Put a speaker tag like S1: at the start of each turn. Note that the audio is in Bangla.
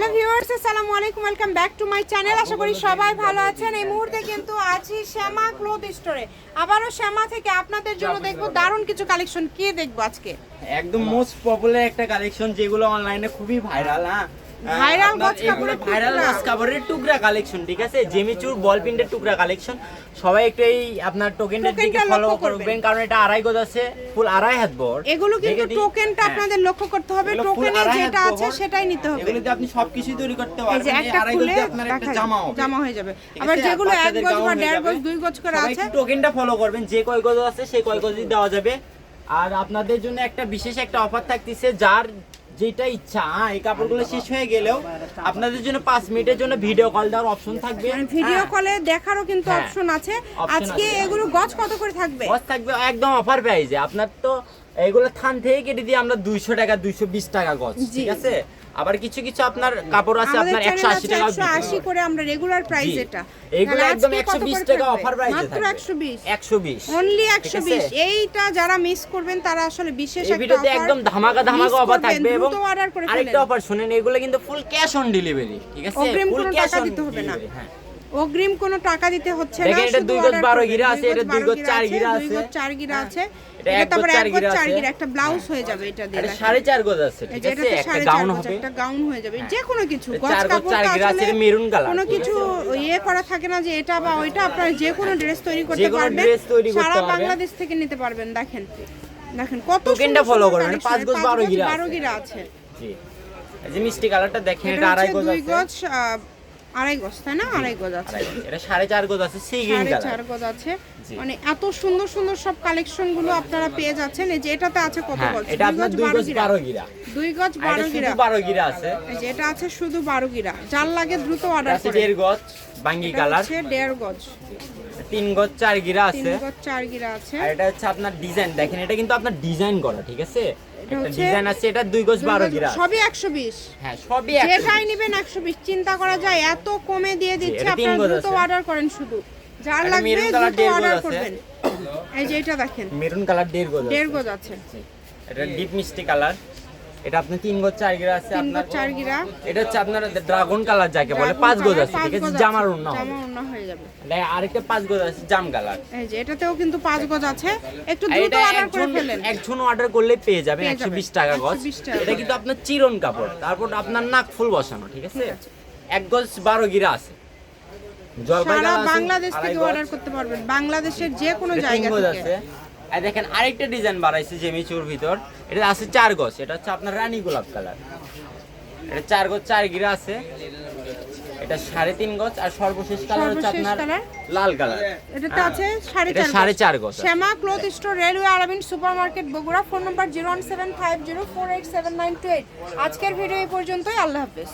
S1: হ্যালো ভিউয়ার্স আসসালামু আলাইকুম welcome back to my channel আশা করি সবাই ভালো আছেন। এই মুহূর্তে কিন্তু আছি শ্যামা ক্লোথ স্টোরে আবারও শ্যামা থেকে আপনাদের জন্য দেখব দারুণ কিছু কালেকশন কি দেখব আজকে?
S2: একদম মোস্ট পপুলার একটা কালেকশন যেগুলো অনলাইনে খুবই ভাইরাল হ্যাঁ? আপনার
S1: গজ কাপড়ের
S2: ভাইরাল কাপড়ের টুকরা কালেকশন ঠিক আছে? জেমিচুর বল প্রিন্টের টুকরা কালেকশন সবাই একটু এই আপনার টোকেনটার দিকে ফলো
S1: করবেন।
S2: কারণ এটা আড়াই গজ আছে ফুল আড়াই হাত বড়।
S1: এগুলো কিন্তু টোকেনটা
S2: হ্যাঁ।
S1: আপনাদের লক্ষ্য করতে হবে টোকেনে যেটা আছে সেটাই নিতে হবে।
S2: এগুলোতে আপনি সবকিছু তৈরি করতে পারবেন
S1: যে একটা
S2: গজে আপনার একটা জামা হবে।
S1: জামা হয়ে যাবে। আবার যেগুলো এক গজ বা দেড় গজ দুই গজ করে আছে।
S2: টোকেনটা ফলো করবেন যে কয় গজ আছে সেই কয় গজই দেওয়া যাবে। আর আপনাদের জন্য একটা বিশেষ একটা অফার থাকতেছে যার যেটা ইচ্ছা। হ্যাঁ, এই কাপড়গুলো শেষ হয়ে গেলেও আপনাদের জন্য পাঁচ মিনিটের জন্য ভিডিও কল দেওয়ার অপশন থাকবে।
S1: মানে ভিডিও
S2: হ্যাঁ।
S1: কলে দেখারও কিন্তু
S2: হ্যাঁ।
S1: অপশন আছে। আজকে এগুলো গজ কত করে থাকবে?
S2: গজ থাকবে একদম অফার প্রাইজে আপনার তো এগুলো থান থেকে কেটে দিয়ে আমরা দুইশো টাকা দুইশো বিশ টাকা গজ ঠিক আছে? আবার কিছু কিছু আপনার কাপড় আছে আপনার একশো
S1: চ্যানেল
S2: আশি
S1: আছে
S2: টাকা
S1: একশো আশি করে। আমরা রেগুলার প্রাইস এটা।
S2: এগুলো একদম
S1: আজকে
S2: একশো
S1: কত
S2: বিশ
S1: করে
S2: টাকা অফার প্রাইসে
S1: মাত্র
S2: থাকবে।
S1: একশো বিশ।
S2: একশো বিশ।
S1: অনলি
S2: ঠিক
S1: একশো
S2: আছে?
S1: বিশ। এইটা যারা মিস করবেন তারা আসলে বিশেষ একটা
S2: ভিডিওতে একদম ধামাকা ধামাকা অফার থাকবে এবং আরেকটা অফার শুনেন এগুলো কিন্তু ফুল ক্যাশ অন ডেলিভারি ঠিক আছে? ফুল ক্যাশ অন
S1: দিতে হবে না।
S2: হ্যাঁ
S1: অগ্রিম কোনো টাকা দিতে হচ্ছে না
S2: এটা দুই গজ
S1: order
S2: বারো
S1: করবেন।
S2: গিরা আছে, এটা দুই গজ চার গিরা
S1: দুই গজ চার গিরা
S2: হ্যাঁ।
S1: আছে।
S2: এটা গজ
S1: তারপরে এক গজ
S2: গিরা
S1: চার
S2: আছে।
S1: গিরা একটা ব্লাউজ হয়ে যাবে এটা দিয়ে
S2: এটা
S1: দেখেন।
S2: সাড়ে চার গজ আছে ঠিক আছে? একটা গাউন হবে।
S1: একটা গাউন হয়ে যাবে। যে কোনো কিছু গজ কাপড়
S2: চার
S1: তো
S2: গিরা আছে, maroon colour,
S1: কোনো কিছু ইয়ে করা থাকে না যে এটা বা ওইটা আপনারা যে কোনো ড্রেস তৈরি করতে পারবেন। সারা বাংলাদেশ থেকে নিতে পারবেন দেখেন। দেখেন কত
S2: টোকেনটা
S1: সুন্দর
S2: করবেন,
S1: collection,
S2: গজ বারো গিরা
S1: বারো
S2: আছে।
S1: গিরা আছে।
S2: জি। এই যে মিষ্টি কালারটা দেখেন
S1: এটা
S2: আড়াই গজ আছে।
S1: গজ আহ, আড়াই গজ তাই না? আড়াই গজ আছে।
S2: এটা সাড়ে চার গজ আছে
S1: সাড়ে চার গজ আছে। মানে এত সুন্দর সুন্দর সব কালেকশনগুলো আপনারা পেয়ে যাচ্ছেন। এই যে এটাতে আছে কত
S2: হ্যাঁ
S1: গজ?
S2: এটা আপনার দুই গজ বারো গিরা।
S1: দুই গজ বারো গিরা।
S2: বারো গিরা আছে।
S1: এই যে এটা আছে শুধু বারো গিরা। যার লাগে দ্রুত অর্ডার করে।
S2: দেড় গজ বাঙ্গি কালার।
S1: দেড় গজ।
S2: তিন গজ চার গিরা
S1: তিন গজ চার গিরা আছে।
S2: আর এটা হচ্ছে আপনার ডিজাইন। দেখেন এটা কিন্তু আপনার ডিজাইন করা ঠিক আছে? একটা ডিজাইন আছে এটা দুই গজ
S1: দুই
S2: বারো
S1: গজ-
S2: গিরা
S1: সবই একশো বিশ।
S2: হ্যাঁ সবই একশো
S1: যেটাই নেবেন একশো বিশ। চিন্তা করা যায় এত কমে দিয়ে দিচ্ছে আপনারা দ্রুত অর্ডার করেন শুধু। যার লাগবে দ্রুত অর্ডার
S2: আছে।
S1: করবেন। এই যে এটা দেখেন।
S2: মেরুন কালার দেড় গজ
S1: দেড় গজ আছে।
S2: এটা ডিপ মিষ্টি কালার এটা আপনার তিন গজ চার গিরা আছে আপনার
S1: চার গিরা।
S2: এটা হচ্ছে আপনার ড্রাগন কালার যাকে বলে পাঁচ গজ আছে ঠিক আছে? জামার হবে।
S1: হয়ে যাবে।
S2: আরেকটা পাঁচ গজ আছে জাম কালার
S1: এই যে এটাতেও কিন্তু পাঁচ গজ আছে। একটু দ্রুত অর্ডার করে ফেলেন।
S2: একজন অর্ডার করলে পেয়ে যাবেন
S1: পেয়ে
S2: একশো
S1: যাবেন।
S2: বিশ টাকা গজ।
S1: 120 টাকা
S2: এটা কিন্তু আপনার চিরন কাপড়। তারপর আপনার নাক ফুল বসানো ঠিক আছে? এক গজ বারো গিরা আছে। জলপাই
S1: সারা
S2: কালার
S1: বাংলাদেশ থেকে অর্ডার করতে পারবেন। বাংলাদেশের যে কোনো জায়গা থেকে।
S2: আছে। আর দেখেন আরেকটা ডিজাইন বাড়াইছে জেমিচুর ভিতর। এটা আছে চার গজ এটা হচ্ছে আপনার রানী গোলাপ কালার। এটা চার গজ চার গিরা আছে। এটা সাড়ে তিন গজ আর সর্বশেষ কালার হচ্ছে আপনার লাল কালার।
S1: এটাতে আছে সাড়ে চার
S2: সাড়ে। চার গজ
S1: Shyama cloth store railway আরাবিন supermarket Bogura phone number zero one seven five zero four eight seven nine two eight. আজকের ভিডিও এই পর্যন্তই আল্লাহ হাফেজ।